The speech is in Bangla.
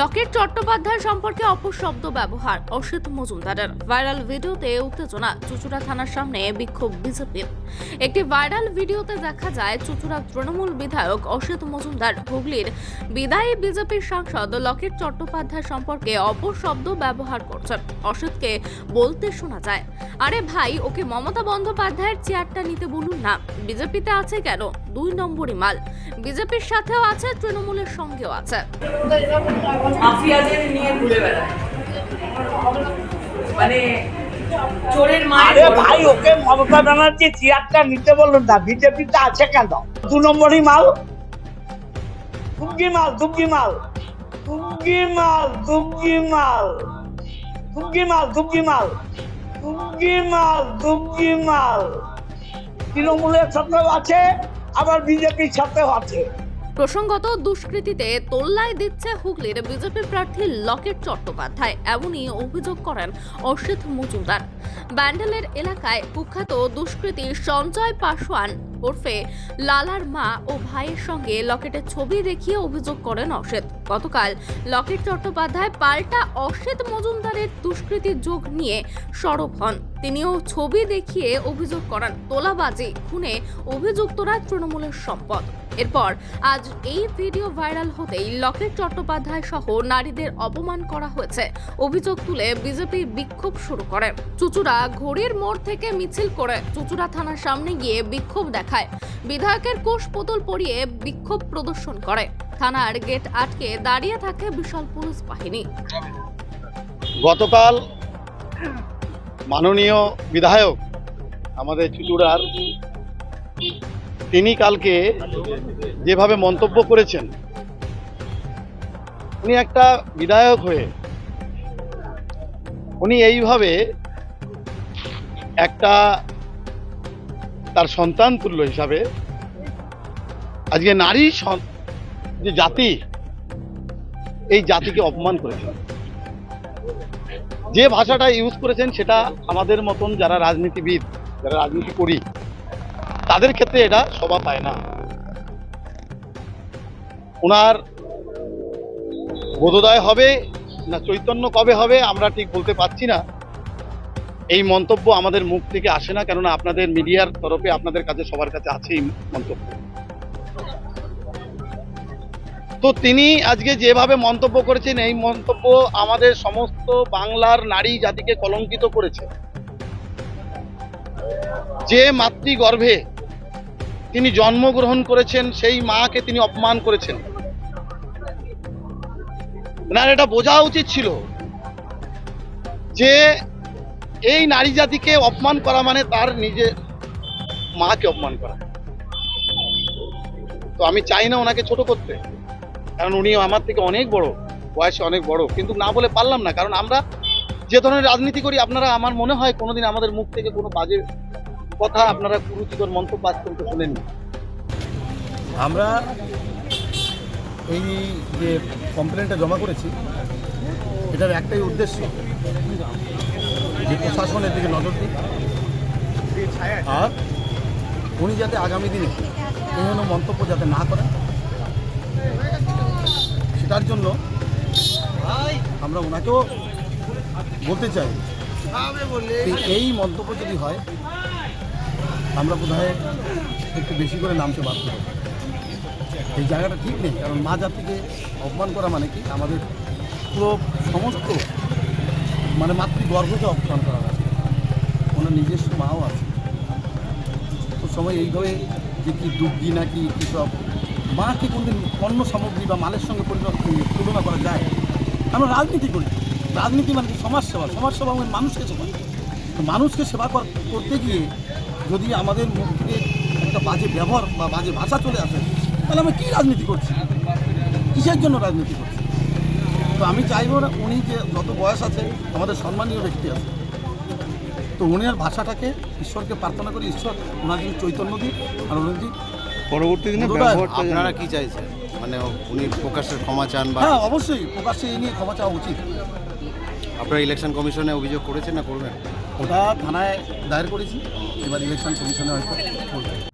লকেট চট্টোপাধ্যায় সম্পর্কে অপশব্দ ব্যবহার অসিত মজুমদারের। ভাইরাল ভিডিওতে উত্তেজনা, চুচুড়া থানার সামনে বিক্ষোভ বিজেপির একটি ভাইরাল ভিডিওতে দেখা যায়, চুচুড়া তৃণমূল বিধায়ক অসিত মজুমদার হুগলির বিদায়ী বিজেপির সাংসদ লকেট চট্টোপাধ্যায় সম্পর্কে অপশব্দ ব্যবহার করছেন। অসিতকে বলতে শোনা যায়, আরে ভাই, ওকে মমতা বন্দ্যোপাধ্যায়ের চেয়ারটা নিতে বলুন না। বিজেপিতে আছে কেন? দুই নম্বরই মাল। বিজেপির সাথেও আছে, তৃণমূলের সঙ্গেও আছে। মাফিয়াদের নিয়ে ঘুরে বেড়ায়। মানে চোরের মায়ের ভাই ওকে মমতা ব্যানার্জি চেয়ারটা নিতে বলুন না বিজেপিতে আছে কেন? দু নম্বরই মাল। দুগ্গি মাল দুগ্গি মাল দুগ্গি মাল দুগ্গি মাল দুগ্গি মাল দুগ্গি মাল দুগ্গি মাল দুগ্গি মাল তৃণমূলের সাথেও আছে আবার বিজেপির সাথেও আছে। প্রসঙ্গত, দুষ্কৃতীতে তোল্লায় দিচ্ছে হুগলির বিজেপি প্রার্থী লকেট চট্টোপাধ্যায়, এমনই অভিযোগ করেন অসিত মজুমদার। ব্যান্ডেলের এলাকায় কুখ্যাত দুষ্কৃতী সঞ্জয় পাসওয়ান ওরফে লালার মা ও ভাইয়ের সঙ্গে লকেটের ছবি দেখিয়ে অভিযোগ করেন অসিত। গতকাল লকেট চট্টোপাধ্যায় পাল্টা অসিত মজুমদারের দুষ্কৃতী যোগ নিয়ে সরব হন। তিনিও ছবি দেখিয়ে অভিযোগ করেন, তোলাবাজি, খুনে অভিযুক্তরা তৃণমূলের সম্পদ। এরপর আজ এই ভিডিও ভাইরাল হতেই লকেট চট্টোপাধ্যায় সহ নারীদের অপমান করা হয়েছে। অভিযোগ তুলে বিজেপি বিক্ষোভ শুরু করে। চুচুড়া ঘড়ির মোড় থেকে মিছিল করে চুচুড়া থানার সামনে গিয়ে বিক্ষোভ দেখায়। বিধায়কের কোষ পুতুল পরিয়ে বিক্ষোভ প্রদর্শন করে। থানার গেট আটকে দাঁড়িয়ে থাকে বিশাল পুলিশ বাহিনী। গতকাল মাননীয় বিধায়ক আমাদের চুচুড়ার, তিনি কালকে যেভাবে মন্তব্য করেছেন, উনি একটা বিধায়ক হয়ে, উনি এইভাবে একটা তার সন্তান তুল্য হিসাবে। আজকে নারী যে জাতি, এই জাতিকে অপমান করেছেন যে ভাষাটা ইউজ করেছেন সেটা আমাদের মতন যারা রাজনীতিবিদ, যারা রাজনীতি করি, তাদের ক্ষেত্রে এটা শোভা পায় না। ওনার বোধোদয় হবে না, চৈতন্য কবে হবে আমরা ঠিক বলতে পারছি না। এই মন্তব্য আমাদের মুখ থেকে আসে না, কেননা আপনাদের মিডিয়ার তরফে আপনাদের কাছে, সবার কাছে আছে এই মন্তব্য। তো তিনি আজকে যেভাবে মন্তব্য করেছেন, এই মন্তব্য আমাদের সমস্ত বাংলার নারী জাতিকে কলঙ্কিত করেছে। যে মাতৃগর্ভে তিনি জন্মগ্রহণ করেছেন, সেই মাকে তিনি অপমান করেছেন। না, এটা বোঝা উচিত ছিল যে এই নারী জাতিকে অপমান করা মানে তার নিজে মাকে অপমান করা। তো আমি চাই না ওনাকে ছোট করতে। কারণ উনি আমার থেকে অনেক বড়, বয়সে অনেক বড়। কিন্তু না বলে পারলাম না, কারণ আমরা যে ধরনের রাজনীতি করি, আপনারা আমার মনে হয় কোনোদিন আমাদের মুখ থেকে কোনো বাজে কথা আপনারা কুরুচিকর মন্তব্য আজ পর্যন্ত শোনেননি। আমরা এই যে কমপ্লেনটা জমা করেছি, এটার একটাই উদ্দেশ্য যে প্রশাসনের দিকে নজর দিন আর উনি যাতে আগামী দিনে ধরনের মন্তব্য যাতে না করেন, সেটার জন্য আমরা ওনাকেও বলতে চাই এই মন্তব্য যদি হয়, আমরা বোধহয় একটু বেশি করে নামতে বাধ্য এই জায়গাটা ঠিক নেই, কারণ মা জাতিকে অপমান করা মানে কি? আমাদের পুরো সমস্ত মানে মাতৃগর্ভকে অপমান করা আছে ওনার নিজস্ব মাও আছে। তো সময় এইভাবে যে কি দুগ্গি নাকি কী সব, মাকে কোনদিন পণ্য সামগ্রী বা মালের সঙ্গে তুলনা করা যায়? আমরা রাজনীতি করি। রাজনীতি মানে কি সমাজসেবা সমাজসেবা মানে মানুষকে সেবা। তো মানুষকে সেবা কর- করতে গিয়ে যদি আমাদের থেকে একটা বাজে ব্যবহার বা বাজে ভাষা চলে আসে, তাহলে আমরা কী রাজনীতি করছি? কিসের জন্য রাজনীতি করছি? তো আমি চাইব না উনি যে যত বয়স আছে আমাদের সম্মানীয় ব্যক্তি আছে। তো উনার ভাষাটাকে ঈশ্বরকে প্রার্থনা করি ঈশ্বর ওনার যদি চৈতন্য দিই আর উনি যদি পরবর্তী দিনে আপনারা কি চাইছেন? মানে উনি প্রকাশ্যের ক্ষমা চান বা হ্যাঁ অবশ্যই প্রকাশ্যে এই নিয়ে ক্ষমা চাওয়া উচিত। আপনারা ইলেকশন কমিশনে অভিযোগ করেছেন না করবেন? ওটা থানায় দায়ের করেছি এবার ইলেকশন কমিশনে হয়তো করবে।